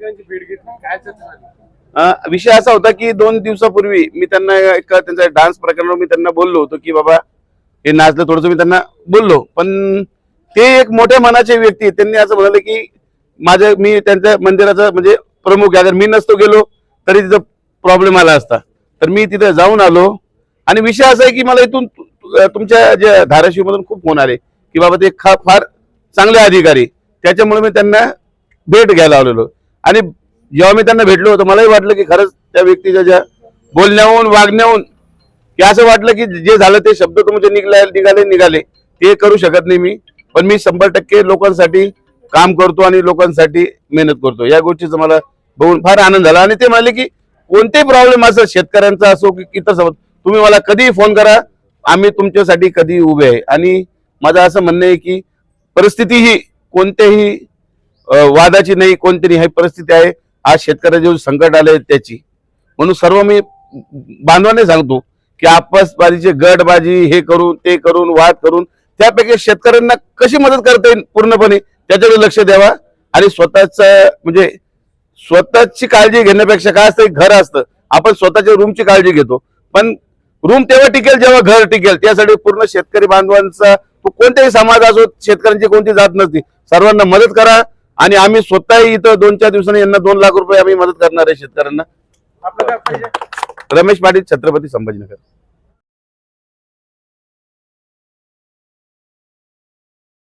ठिकाणची भेट घेतली. काय चर्चा झाली? विषय असा होता की दोन दिवसापूर्वी मी त्यांना एक त्यांचा डान्स प्रकरणावर मी त्यांना बोललो होतो की बाबा हे नाचलं थोडंसं मी त्यांना बोललो. पण ते एक मोठ्या मनाचे व्यक्ती त्यांनी असं म्हणाले की माझ्या मी त्यांच्या मंदिराचा म्हणजे प्रमुख आहे. अगर मी नसतो गेलो तरी तिथं प्रॉब्लेम आला असता. तर मी तिथं जाऊन आलो. आणि विषय असा आहे की मला इथून तुमच्या जे धाराशिव मधून खूप फोन आले की बाबा ते खा फार चांगले अधिकारी त्याच्यामुळे मी त्यांना भेट घ्यायला आलेलो. आणि जेव्हा मी त्यांना भेटलो होतो मलाही वाटलं की खरंच त्या व्यक्तीच्या ज्या बोलण्याहून वागण्याहून की असं वाटलं की जे झालं ते शब्द तुमचे म्हणजे निघाले निघाले निघाले. ते करू शकत नाही मी. पण मी शंभर टक्के लोकांसाठी काम करतो आणि लोकांसाठी मेहनत करतो. या गोष्टीचा मला बघून फार आनंद झाला. आणि ते म्हणाले की कोणतेही प्रॉब्लेम असं शेतकऱ्यांचा असो की इतर सोबत तुम्ही मला कधीही फोन करा आम्ही तुमच्यासाठी कधी उभे आहे. आणि माझं असं म्हणणं आहे की परिस्थिती ही कोणत्याही वादाची नाही कोणतरी ही परिस्थिती आहे. आज शेतकऱ्याचे संकट आले त्याची. म्हणून सर्व मी बांधवाने सांगतो की आपसबाजीचे गटबाजी हे करून ते करून वाद करून त्यापैकी शेतकऱ्यांना कशी मदत करता येईल पूर्णपणे त्याच्याकडे लक्ष द्यावा. आणि स्वतःच म्हणजे स्वतःची काळजी घेण्यापेक्षा काय असतं घर असतं. आपण स्वतःच्या रूमची काळजी घेतो. पण रूम तेव्हा टिकेल जेव्हा घर टिकेल त्यासाठी पूर्ण शेतकरी बांधवांचा तो कोणत्याही समाज असो शेतकऱ्यांची कोणती जात नसती. सर्वांना मदत करा. आणि आम्ही स्वतःही इथं दोन चार दिवसांनी यांना दोन लाख रुपये आम्ही मदत करणार आहे शेतकऱ्यांना. रमेश पाटील छत्रपती संभाजीनगर.